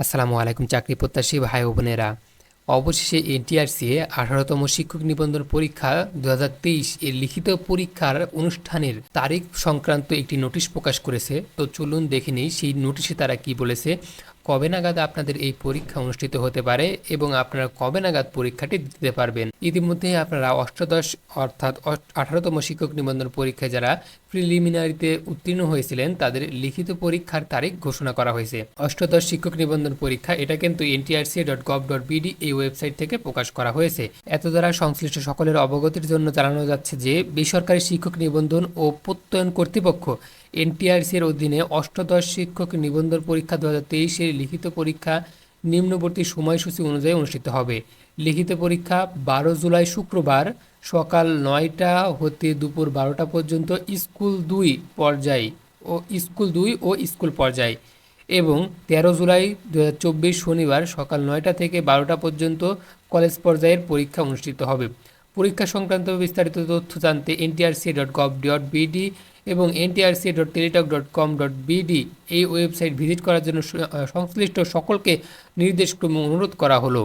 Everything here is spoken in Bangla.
আসসালামু আলাইকুম, চাকরি প্রত্যাশী ভাই বোনেরা। অবশেষে এনটিআরসিএ আঠারোতম শিক্ষক নিবন্ধন পরীক্ষা দু হাজার তেইশ এর লিখিত পরীক্ষার অনুষ্ঠানের তারিখ সংক্রান্ত একটি নোটিশ প্রকাশ করেছে। তো চলুন দেখে নিই, সেই নোটিশে তারা কি বলেছে। কবে নাগাদ আপনাদের এই পরীক্ষা অনুষ্ঠিত হতে পারে এবং আপনারা কবে নাগাদ পরীক্ষাটি দিতে পারবেন? ইতিমধ্যে আপনারা অষ্টাদশ অর্থাৎ আঠারোতম শিক্ষক নিবন্ধন পরীক্ষায় যারা প্রিলিমিনারিতে উত্তীর্ণ হয়েছিলেন, তাদের লিখিত পরীক্ষার তারিখ ঘোষণা করা হয়েছে। অষ্টাদশ শিক্ষক নিবন্ধন পরীক্ষা, এটা কিন্তু NTRC dot gov dot BD এই ওয়েবসাইট থেকে প্রকাশ করা হয়েছে। এত দ্বারা সংশ্লিষ্ট সকলের অবগতির জন্য জানানো যাচ্ছে যে, বেসরকারি শিক্ষক নিবন্ধন ও প্রত্যয়ন কর্তৃপক্ষ এনটিআরসি এর অধীনে অষ্টাদশ শিক্ষক নিবন্ধন পরীক্ষা দু হাজার তেইশের লিখিত পরীক্ষা নিম্নবর্তী সময়সূচি অনুযায়ী অনুষ্ঠিত হবে। লিখিত পরীক্ষা বারো জুলাই শুক্রবার সকাল নয়টা হতে দুপুর বারোটা পর্যন্ত স্কুল দুই পর্যায় ও স্কুল দুই ও স্কুল পর্যায় এবং তেরো জুলাই দু হাজার চব্বিশ শনিবার সকাল নয়টা থেকে বারোটা পর্যন্ত কলেজ পর্যায়ের পরীক্ষা অনুষ্ঠিত হবে। পরীক্ষা সংক্রান্ত বিস্তারিত তথ্য জানতে NTRC dot gov dot BD এবং NTRC dot Teletalk dot com dot BD এই ওয়েবসাইট ভিজিট করার জন্য সংশ্লিষ্ট সকলকে নির্দেশক্রমে অনুরোধ করা হলো।